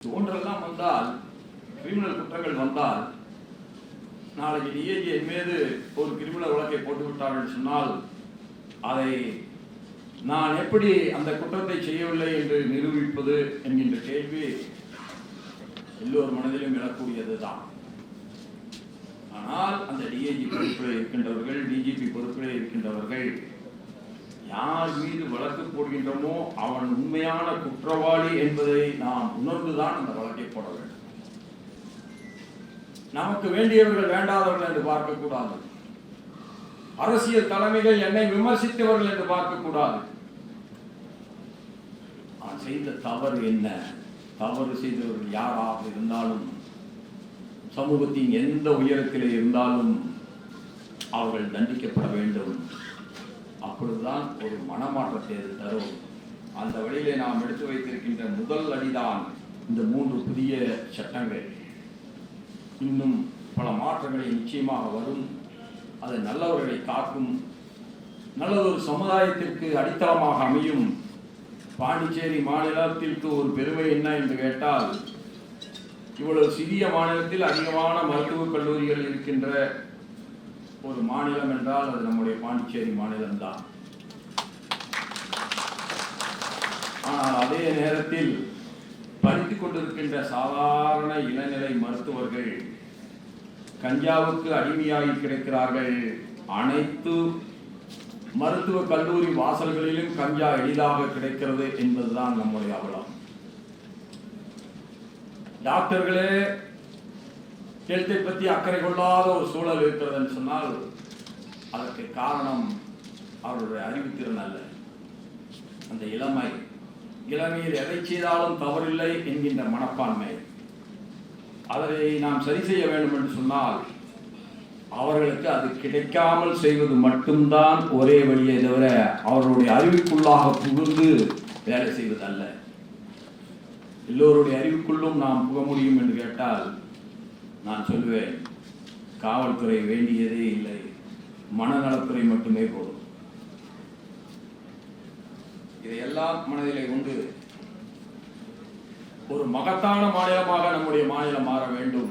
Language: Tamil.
ஒன்றெல்லாம் வந்தால் கிரிமினல் குற்றங்கள் வந்தால் நாளைக்கு டிஏஜி என் மீது ஒரு கிரிமினல் வழக்கை போட்டு விட்டார்கள் சொன்னால் அதை நான் எப்படி அந்த குற்றத்தை செய்யவில்லை என்று நிரூபிப்பது என்கின்ற கேள்வி எல்லோர் மனதிலும் எழக்கூடியது தான் ஆனால் அந்த டிஏஜி பொறுப்பில் இருக்கின்றவர்கள் டிஜிபி பொறுப்பில் இருக்கின்றவர்கள் யார் மீது வழக்கு போடுகின்றோமோ அவன் உண்மையான குற்றவாளி என்பதை நாம் உணர்ந்துதான் அந்த வழக்கை போட வேண்டும். நமக்கு வேண்டியவர்கள் வேண்டாதவர்கள் என்று பார்க்கக்கூடாது. அரசியல் தலைமைகள் என்னை விமர்சித்தவர்கள் என்று பார்க்கக்கூடாது. நான் செய்த தவறு என்ன? தவறு செய்தவர்கள் யாராக இருந்தாலும் சமூகத்தின் எந்த உயரத்திலே இருந்தாலும் அவர்கள் தண்டிக்கப்பட வேண்டும். அப்பொழுதுதான் ஒரு மனமாற்றத்தை அது தரும். அந்த வழியிலே நாம் எடுத்து வைத்திருக்கின்ற முதல் அடிதான் இந்த மூன்று புதிய சட்டங்கள். இன்னும் பல மாற்றங்களை நிச்சயமாக வரும். அது நல்லவர்களை காக்கும். நல்லதொரு சமுதாயத்திற்கு அடித்தளமாக அமையும். பாண்டிச்சேரி மாநிலத்திற்கு ஒரு பெருமை என்ன என்று கேட்டால் இவ்வளவு சிறிய மாநிலத்தில் அதிகமான மருத்துவக் கல்லூரிகள் இருக்கின்ற ஒரு மாநிலம் என்றால் அது நம்முடைய பாண்டிச்சேரி மாநிலம்தான். ஆனால் அதே நேரத்தில் படித்துக் கொண்டிருக்கின்ற சாதாரண இளநிலை மருத்துவர்கள் கஞ்சாவுக்கு அடிமையாகி கிடைக்கிறார்கள். அனைத்து மருத்துவ கல்லூரி வாசல்களிலும் கஞ்சா எளிதாக கிடைக்கிறது என்பதுதான் நம்முடைய அவலம். டாக்டர்களே ஹெல்த்தை பற்றி அக்கறை கொள்ளாத ஒரு சூழல் இருக்கிறதுன்னு சொன்னால் அதற்கு காரணம் அவருடைய அறிவுத்திறன் அல்ல. அந்த இளமை. இளமையில் எதை செய்தாலும் தவறில்லை என்கின்ற மனப்பான்மை. அதை நாம் சரி செய்ய வேண்டும் என்று சொன்னால் அவர்களுக்கு அது கிடைக்காமல் செய்வது மட்டும்தான் ஒரே வழியை தவிர அவர்களுடைய அறிவுக்குள்ளாக புகுந்து வேலை செய்வது அல்ல எல்லோருடைய அறிவுக்குள்ளும் நாம் புக முடியும் என்று கேட்டால் நான் சொல்லுவேன் காவல்துறை வேண்டியதே இல்லை. மனநலத்துறை மட்டுமே போதும். இதையெல்லாம் மனதிலே கொண்டு ஒரு மகத்தான மாநிலமாக நம்முடைய மாநிலம் மாற வேண்டும்.